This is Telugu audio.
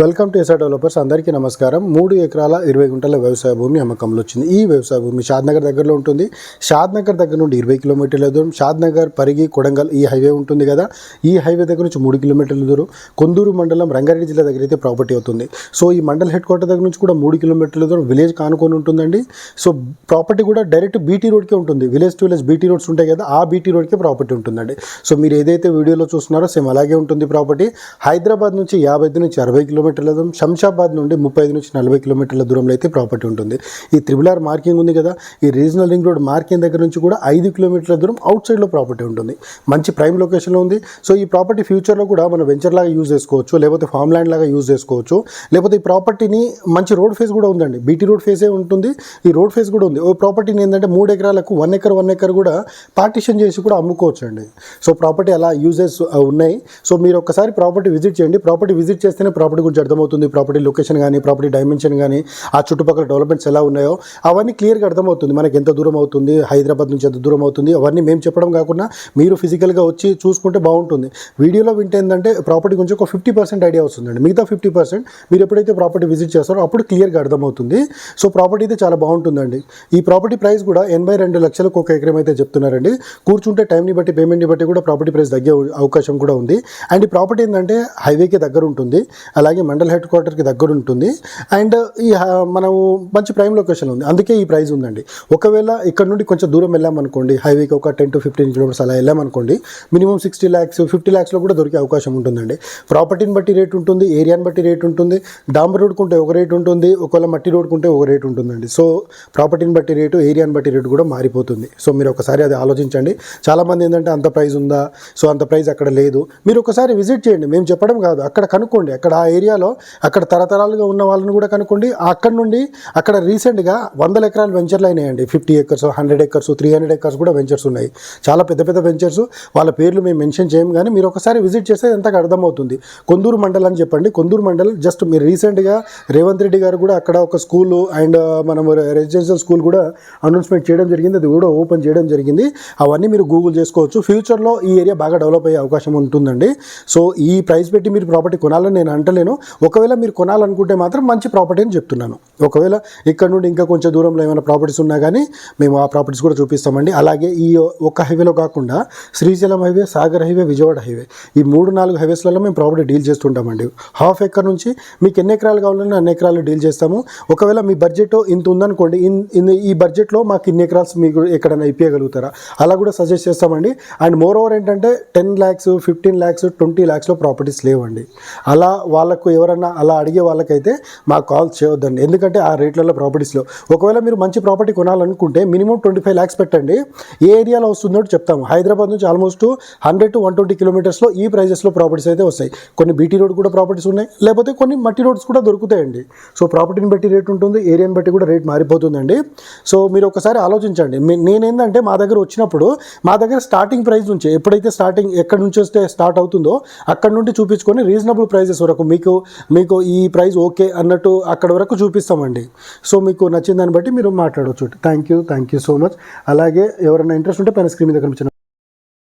Welcome to SR developers. అందరికీ నమస్కారం. మూడు ఎకరాల ఇరవై గుంటల వ్యవసాయ భూమి అమ్మకంలో వచ్చింది. ఈ వ్యవసాయ భూమి షాద్నగర్ దగ్గరలో ఉంటుంది. షాద్నగర్ దగ్గర నుండి ఇరవై కిలోమీటర్ల దూరం షాద్నగర్ పరిగి కొడంగల్ ఈ హైవే ఉంటుంది కదా? ఈ హైవే దగ్గర నుంచి మూడు కిలోమీటర్ల దూరం కొందూరు మండలం రంగారెడ్డి జిల్లా దగ్గర అయితే ప్రాపర్టీ అవుతుంది. సో ఈ మండల్ హెడ్ క్వార్టర్ దగ్గర నుంచి కూడా మూడు కిలోమీటర్ల దూరం విలేజ్ కానుకొని ఉంటుందండి. సో ప్రాపర్టీ కూడా డైరెక్ట్ బీటీ రోడ్కే ఉంటుంది. Village to village BT roads ఉంటాయి కదా ఆ బీటీ రోడ్కే ప్రాపర్టీ ఉంటుందండి. సో మీరు ఏదైతే వీడియోలో చూస్తున్నారో సేమ్ అలాగే ఉంటుంది ప్రాపర్టీ. హైదరాబాద్ నుంచి యాభై నుంచి అరవై కిలోమీటర్ల దూరం శంషాబాద్ నుండి ముప్పై ఐదు నుంచి నలభై కిలోమీటర్ల దూరంలో అయితే ప్రాపర్టీ ఉంటుంది. ఈ త్రిబుల్ ఆర్ మార్కింగ్ ఉంది కదా ఈ రీజనల్ రింగ్ రోడ్ మార్కింగ్ దగ్గర నుంచి కూడా ఐదు కిలోమీటర్ల దూరం అవుట్ సైడ్లో ప్రాపర్టీ ఉంటుంది. మంచి ప్రైమ్ లొకేషన్లో ఉంది. సో ఈ ప్రాపర్టీ ఫ్యూచర్లో కూడా మనం వెంచర్ లాగా యూజ్ చేసుకోవచ్చు లేకపోతే ఫామ్ ల్యాండ్ లాగా యూజ్ చేసుకోవచ్చు. లేకపోతే ఈ ప్రాపర్టీని మంచి రోడ్ ఫేస్ కూడా ఉందండి. బీటీ రోడ్ ఫేసే ఉంటుంది? ఈ రోడ్ ఫేస్ కూడా ఉంది. ఓ ప్రాపర్టీని ఏంటంటే మూడు ఎకరాలకు వన్ ఎకర్ వన్ ఎకర్ కూడా పార్టిషన్ చేసి కూడా అమ్ముకోవచ్చు అండి సో ప్రాపర్టీ అలా యూజెస్ ఉన్నాయి. సో మీరు ఒకసారి ప్రాపర్టీ విజిట్ చేయండి. ప్రాపర్టీ విజిట్ చేస్తేనే ప్రాపర్టీ గురించి అర్థమవుతుంది ప్రాపర్టీ లొకేషన్ కానీ ప్రాపర్టీ డైమెన్షన్ కానీ ఆ చుట్టుపక్కల డెవలప్మెంట్స్ ఎలా ఉన్నాయో అవన్నీ క్లియర్గా అర్థమవుతుంది. మనకి ఎంత దూరం అవుతుంది హైదరాబాద్ నుంచి ఎంత దూరం అవుతుంది అవన్నీ మేము చెప్పడం కాకుండా మీరు ఫిజికల్గా వచ్చి చూసుకుంటే బాగుంటుంది. వీడియోలో వింటే ఏంటంటే ప్రాపర్టీ గురించి ఒక ఫిఫ్టీ పర్సెంట్ ఐడియా వస్తుందండి. మిగతా ఫిఫ్టీ పర్సెంట్ మీరు ఎప్పుడైతే ప్రాపర్టీ విజిట్ చేస్తారో అప్పుడు క్లియర్గా అర్థమవుతుంది. సో ప్రాపర్టీ అయితే చాలా బాగుంటుందండి. ఈ ప్రాపర్టీ ప్రైస్ కూడా ఎనభై రెండు లక్షలకు ఒక ఎకరం అయితే చెప్తున్నారండి. కూర్చుంటే టైంని బట్టి పేమెంట్ని బట్టి కూడా ప్రాపర్టీ ప్రైస్ తగ్గే అవకాశం కూడా ఉంది. అండ్ ఈ ప్రాపర్టీ ఏంటంటే హైవేకి దగ్గర ఉంటుంది. అలాగే మండల్ హెడ్ క్వార్టర్కి దగ్గర ఉంటుంది. అండ్ ఈ హ- మనము మంచి ప్రైమ్ లొకేషన్ ఉంది. అందుకే ఈ ప్రైస్ ఉందండి. ఒకవేళ ఇక్కడ నుండి కొంచెం దూరం వెళ్ళామనుకోండి హైవేకి ఒక టెన్ టు ఫిఫ్టీన్ కిలోమీటర్స్ అలా వెళ్ళామనుకోండి మినిమం సిక్స్టీ ల్యాక్స్ ఫిఫ్టీ ల్యాక్స్లో కూడా దొరికే అవకాశం ఉంటుందండి. ప్రాపర్టీని బట్టి రేట్ ఉంటుంది ఏరియాని బట్టి రేట్ ఉంటుంది డాంబర్ రోడ్ కుంటే ఒక రేట్ ఉంటుంది ఒకవేళ మట్టి రోడ్ ఉంటే ఒక రేట్ ఉంటుందండి. సో ప్రాపర్టీని బట్టి రేటు ఏరియాని బట్టి రేటు కూడా మారిపోతుంది. సో మీరు ఒకసారి అది ఆలోచించండి. చాలామంది ఏంటంటే అంత ప్రైస్ ఉందా? సో అంత ప్రైస్ అక్కడ లేదు. మీరు ఒకసారి విజిట్ చేయండి. మేము చెప్పడం కాదు. అక్కడ కనుక్కోండి. అక్కడ ఆ ఏరియా ఏరియాలో అక్కడ తరతరాలుగా ఉన్న వాళ్ళని కూడా కనుక్కోండి. అక్కడ నుండి అక్కడ రీసెంట్గా వందల ఎకరాలు వెంచర్లు అయినాయండి. Fifty acres hundred acres three hundred acres కూడా వెంచర్స్ ఉన్నాయి. చాలా పెద్ద పెద్ద వెంచర్స్ వాళ్ళ పేర్లు మేము మెన్షన్ చేయం కానీ మీరు ఒకసారి విజిట్ చేస్తే ఎంతగా అర్థమవుతుంది. కొందూరు మండల్ అని చెప్పండి. కొందూరు మండల్ జస్ట్ మీరు రీసెంట్గా రేవంత్ రెడ్డి గారు కూడా అక్కడ ఒక స్కూల్ అండ్ మనం రెసిడెన్షియల్ స్కూల్ కూడా అనౌన్స్మెంట్ చేయడం జరిగింది. అది కూడా ఓపెన్ చేయడం జరిగింది. అవన్నీ మీరు గూగుల్ చేసుకోవచ్చు. ఫ్యూచర్లో ఈ ఏరియా బాగా డెవలప్ అయ్యే అవకాశం ఉంటుందండి. సో ఈ ప్రైస్ పెట్టి మీరు ప్రాపర్టీ కొనాలని నేను అంటలేను. ఒకవేళ మీరు కొనాలనుకుంటే మాత్రం మంచి ప్రాపర్టీ అని చెప్తున్నాను. ఒకవేళ ఇక్కడ నుండి ఇంకా కొంచెం దూరంలో ఏమైనా ప్రాపర్టీస్ ఉన్నా కానీ మేము ఆ ప్రాపర్టీస్ కూడా చూపిస్తామండి. అలాగే ఈ ఒక్క హైవేలో కాకుండా Srisailam highway Sagar highway Vijayawada highway ఈ మూడు నాలుగు హైవేస్లలో మేము ప్రాపర్టీ డీల్ చేస్తుంటామండి. హాఫ్ ఎకర్ నుంచి మీకు ఎన్ని ఎకరాలు కావాలన్నా అన్ని ఎకరాలు డీల్ చేస్తాము. ఒకవేళ మీ బడ్జెట్ ఇంత ఉందనుకోండి ఇన్ ఇన్ ఈ బడ్జెట్లో మాకు ఇన్ని ఎకరాల్స్ మీకు ఎక్కడైనా ఇప్పించగలుగుతారా అలా కూడా సజెస్ట్ చేస్తామండి. అండ్ మోర్ ఓవర్ ఏంటంటే ten lakhs fifteen lakhs twenty ల్యాక్స్లో properties లేవండి. అలా వాళ్ళకు ఎవరన్నా అలా అడిగే వాళ్ళకైతే మాకు కాల్ చేయొద్దండి. ఎందుకంటే ఆ రేట్లలో ప్రాపర్టీస్లో ఒకవేళ మీరు మంచి ప్రాపర్టీ కొనాలనుకుంటే మినిమం ట్వంటీ ఫైవ్ ల్యాక్స్ పెట్టండి. ఏ ఏరియాలో వస్తుందో చెప్తాము. హైదరాబాద్ నుంచి almost hundred to one twenty కిలోమీటర్స్లో ఈ ప్రైజెస్లో ప్రాపర్టీస్ అయితే వస్తాయి. కొన్ని బీటీ రోడ్ కూడా ప్రాపర్టీస్ ఉన్నాయి. లేకపోతే కొన్ని మట్టి రోడ్స్ కూడా దొరుకుతాయండి. సో ప్రాపర్టీని బట్టి రేట్ ఉంటుంది ఏరియాని బట్టి కూడా రేట్ మారిపోతుందండి. సో మీరు ఒకసారి ఆలోచించండి. నేనేందంటే మా దగ్గర వచ్చినప్పుడు మా దగ్గర స్టార్టింగ్ ప్రైస్ నుంచి ఎప్పుడైతే స్టార్టింగ్ ఎక్కడి నుంచి వస్తే స్టార్ట్ అవుతుందో అక్కడ నుండి చూపించుకొని రీజనబుల్ ప్రైజెస్ వరకు మీకు మీకు ఈ ప్రైస్ ఓకే అన్నట్టు అక్కడ వరకు చూపిస్తామండి. సో మీకు నచ్చిన దాన్ని బట్టి మీరు మాట్లాడవచ్చు thank you thank you so much అలాగే ఎవరైనా ఇంట్రెస్ట్ ఉంటే పైన స్క్రీన్ మీద కనిపించిన